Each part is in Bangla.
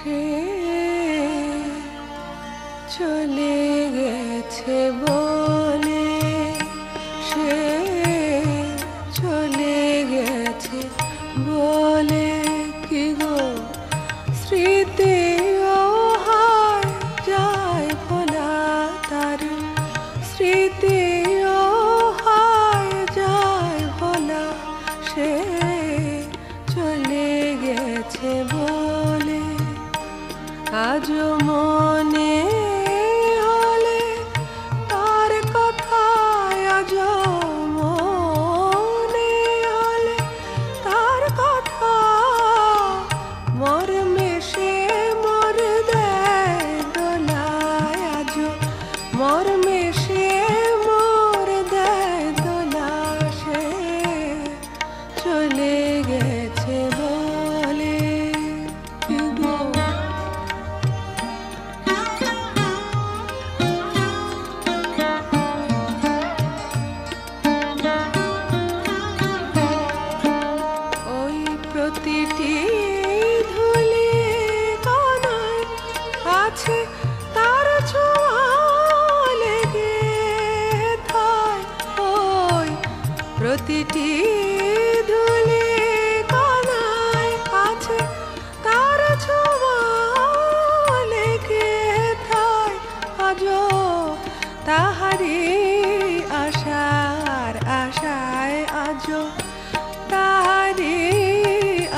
সে চলে গেছে বলে সে চলে গেছে বলে কি গো স্মৃতি? সে মর দেয় দোলা চলে গেছে বলে ওই প্রতিটি ধুলি কণায় আছে তাহারি আশার আশায় আজও তাহারি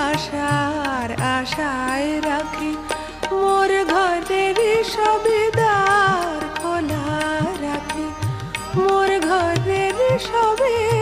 আশার আশায় রাখি ঘরের সবিদার খোলা রাখি মোর ঘরের সবিদার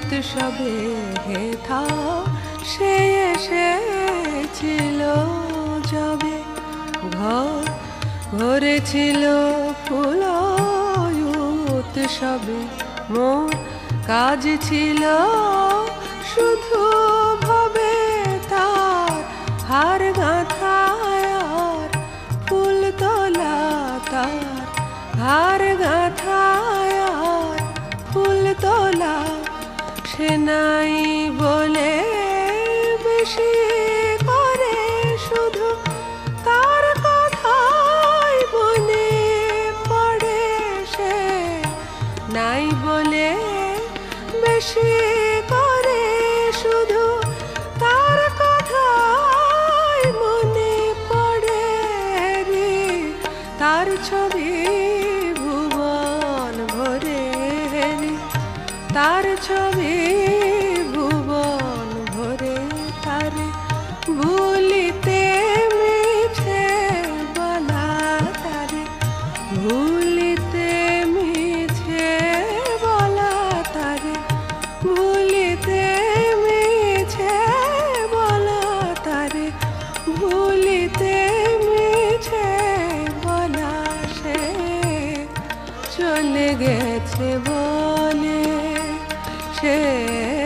উৎসবে হেথা সে এসেছিল যবে। ঘর ভরেছিল ফুল উৎসবে মোর কাজ ছিল শুধু ভাবে তার। হার গাঁথায় ফুল তোলা তার। হার নাই বলে বেশি করে শুধু তার কথাই মনে পড়ে সে নাই বলে বেশি তার ছবি ভুবন ভরে তার ভুলিতে মিছে বলা তারে, ভুলিতে মিছে বলা তারে, ভুলিতে মিছে বলা তারে, ভুলিতে মিছে বলা সে চলে গেছে Okay.